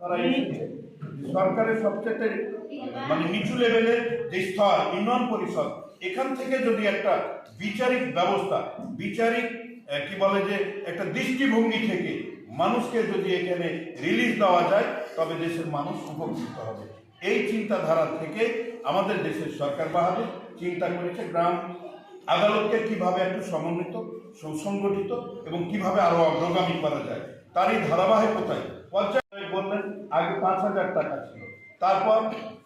তারা এসেছে সরকারের সবচেয়ে মানে নিচু লেভেলের যে স্তর, ইউনিয়ন পরিষদ, এখান থেকে যদি একটা বিচারিক ব্যবস্থা, বিচারিক কি বলে যে, একটা দৃষ্টিভঙ্গি থেকে মানুষকে যদি এখানে রিলিজ দেওয়া যায়, তবে দেশের মানুষ উপকৃত হবে। এই চিন্তাধারা থেকে আমাদের দেশের সরকার বাহাদুর চিন্তা করেছে গ্রাম আদালতকে কীভাবে একটু সমন্বিত, সুসংগঠিত এবং কীভাবে আরও অগ্রগামী করা যায়, তারই ধারাবাহিকতায় পর্যায়ে বললেন, আগে পাঁচ হাজার টাকা ছিল। তারপর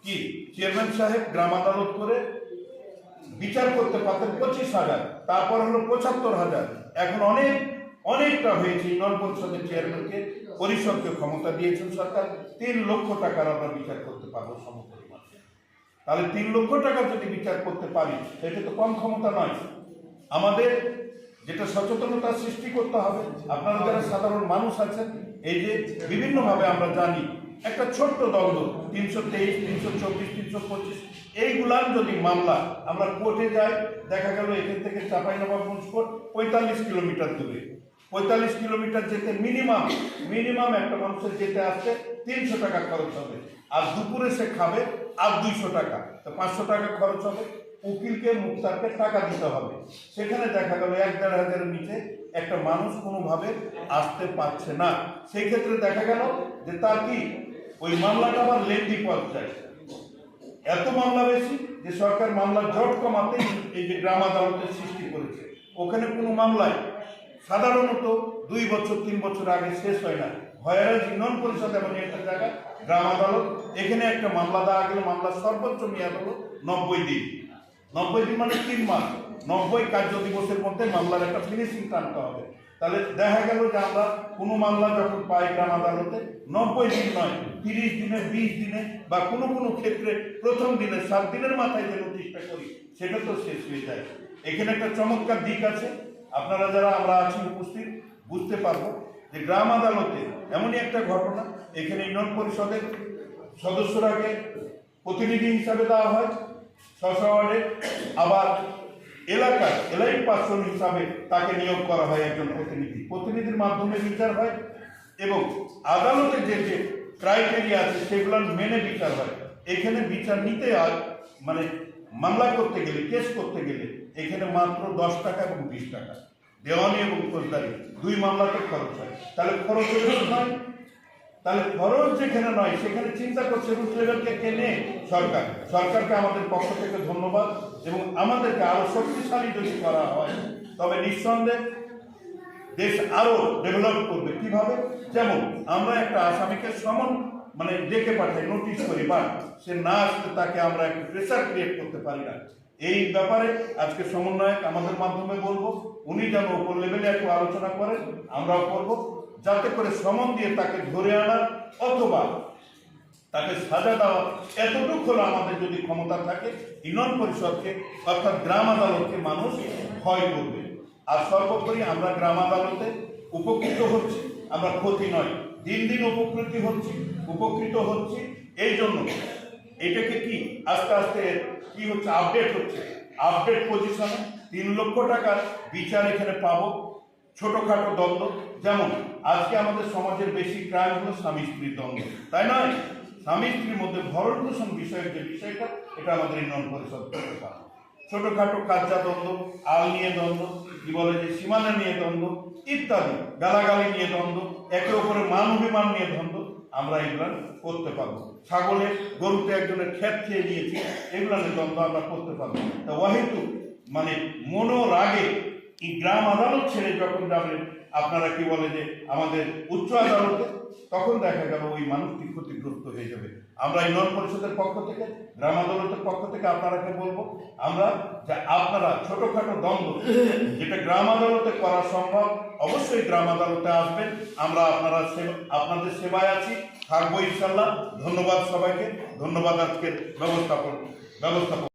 কি? চেয়ারম্যান সাহেব গ্রাম আদালত করে বিচার করতে পারতেন পঁচিশ হাজার, তারপর হলো পঁচাত্তর হাজার। এখন অনেক, অনেকটা হয়েছে ইউনিয়ন পরিষদের চেয়ারম্যানকে। পরিষদকে ক্ষমতা দিয়েছেন সরকার। তিন লক্ষ টাকার আমরা বিচার করতে পারব সমপরিমাণ। তাহলে তিন লক্ষ টাকা যদি বিচার করতে পারি, সেটা তো কম ক্ষমতা নয়। আমাদের যেটা সচেতনতা সৃষ্টি করতে হবে, আপনারা যারা সাধারণ মানুষ আছেন এই যে বিভিন্নভাবে আমরা জানি, একটা ছোট্ট দ্বন্দ্ব তিনশো তেইশ, তিনশো চব্বিশ, তিনশো পঁচিশ, এইগুলার যদি মামলা আমরা কোর্টে যাই, দেখা গেল এখান থেকে চাঁপাইনবাবগঞ্জ কোর্ট পঁয়তাল্লিশ কিলোমিটার দূরে। পঁয়তাল্লিশ কিলোমিটার যেতে মিনিমাম মিনিমাম একটা মানুষের যেতে আসতে তিনশো টাকা খরচ হবে। আর দুপুরে সে খাবে আর দুইশো টাকা, তো পাঁচশো টাকা খরচ হবে। উকিলকে মুক্তারকে টাকা দিতে হবে। সেখানে দেখা গেল এক দেড় হাজারের নিচে একটা মানুষ কোনোভাবে আসতে পারছে না। সেই ক্ষেত্রে দেখা গেল যে তার কি? ওই মামলাটা আবার লেন্দি পর্যায়ে। এত মামলা বেশি যে সরকার মামলার জট কমাতে এই যে গ্রাম আদালতের সৃষ্টি করেছে। ওখানে কোনো মামলায় সাধারণত দুই বছর, তিন বছর আগে শেষ হয় না। ভয়েরাজ ইউনিয়ন পরিষদ এমন একটা জায়গা গ্রাম আদালত। এখানে একটা মামলা দেওয়া গেলে, মামলার সর্বোচ্চ মেয়াদ হলো নব্বই দিন। নব্বই দিন মানে তিন মাস। নব্বই কার্য দিবসের মধ্যে মামলার একটা ফিনিশিং টানতে হবে। তাহলে দেখা গেল যে আমরা কোনো মামলা যখন পাই গ্রাম আদালতে, নব্বই দিন নয়, তিরিশ দিনে, বিশ দিনে বা কোনো কোনো ক্ষেত্রে প্রথম দিনে, সাত দিনের মাথায় যে নোটিশটা করি, সেটা তো শেষ হয়ে যায়। এখানে একটা চমৎকার দিক আছে। আপনারা যারা আমরা আছি উপস্থিত, বুঝতে পারব যে গ্রাম আদালতে এমনই একটা ঘটনা, এখানে ইউনিয়ন পরিষদের সদস্যরাকে প্রতিনিধি হিসাবে দেওয়া হয় সশওয়ার্ডে আবার এলাকার এলাইট পার্সন হিসাবে তাকে নিয়োগ করা হয় একজন প্রতিনিধি। প্রতিনিধির মাধ্যমে বিচার হয় এবং আদালতে যে যে ক্রাইটেরিয়া আছে সেগুলো মেনে বিচার হয়। এখানে বিচার নিতে আর মানে মামলা করতে গেলে, কেস করতে গেলে এখানে মাত্র দশ টাকা এবং বিশ টাকা। দেওয়ানি এবং ফৌজদারি, দুই মামলাতে খরচ হয়। তাহলে খরচ নয় তাহলে খরচ যেখানে নয়, সেখানে চিন্তা করছে রুট লেভেলকে কেনে সরকার। সরকারকে আমাদের পক্ষ থেকে ধন্যবাদ। এবং আমাদেরকে আরও শক্তিশালী যদি করা হয়, তবে নিঃসন্দেহে দেশ আরও ডেভেলপ করবে। কীভাবে? যেমন, আমরা একটা আসামিকে সমন মানে ডেকে পাঠাই নোটিশ করি, বা সে না আসলে তাকে আমরা একটা প্রেশার ক্রিয়েট করতে পারি না। এই ব্যাপারে আজকে সমন্বয়ক আমাদের মাধ্যমে বলব, উনি যেন উপর লেভেলে একটু আলোচনা করেন, আমরাও করব, যাতে করে সমন দিয়ে তাকে ধরে আনার, অথবা তাকে সাজা দেওয়া এতটুকু হলো আমাদের যদি ক্ষমতা থাকে, ইউনিয়ন পরিষদকে, অর্থাৎ গ্রাম আদালতকে মানুষ ভয় করবে। আর সর্বোপরি আমরা গ্রাম আদালতে উপকৃত হচ্ছি, আমরা ক্ষতি নয়, দিন দিন উপকৃতি হচ্ছি, উপকৃত হচ্ছি। এই জন্য এটাকে কি, আস্তে আস্তে কি হচ্ছে আপডেট হচ্ছে? আপডেট পজিশনে তিন লক্ষ টাকার বিচার এখানে পাবো, ছোটখাটো দ্বন্দ্ব। যেমন, আজকে আমাদের সমাজের বেশি ক্রাইম হলো স্বামী স্ত্রীর দ্বন্দ্ব, তাই নয়? স্বামী স্ত্রীর মধ্যে ভরণ পোষণ বিষয়ের যে বিষয়টা, এটা আমাদের ইউনিয়ন পরিষদ ছোটখাটো কাজা দ্বন্দ্ব আল নিয়ে দ্বন্দ্ব, কি বলে যে সীমানা নিয়ে দ্বন্দ্ব, ইত্যাদি, গালাগালি নিয়ে দ্বন্দ্ব একে অপরে মান অভিমান নিয়ে দ্বন্দ্ব, আমরা এগুলো করতে পারব। ছাগলে গরুতে একজনের ক্ষেত খেয়ে নিয়েছি এগুলো নিয়ে দ্বন্দ্ব আমরা করতে পারব। তা ওয়াহিতু মানে মনোরাগে এই গ্রাম আদালত ছেড়ে যখন যাবেন আপনারা কি বলে যে আমাদের উচ্চ আদালতে, তখন দেখা গেল ওই মানুষটি ক্ষতিগ্রস্ত হয়ে যাবে। আমরা ইউনিয়ন পরিষদের পক্ষ থেকে, গ্রাম আদালতের পক্ষ থেকে আপনারাকে বলব, আমরা যে আপনারা ছোটোখাটো দ্বন্দ্ব, যেটা গ্রাম আদালতে করা সম্ভব, অবশ্যই গ্রাম আদালতে আসবেন। আমরা আপনারা আপনাদের সেবায় আছি। থাকব ইনশাল্লাহ। ধন্যবাদ সবাইকে। ধন্যবাদ আজকের ব্যবস্থাপন ব্যবস্থাপন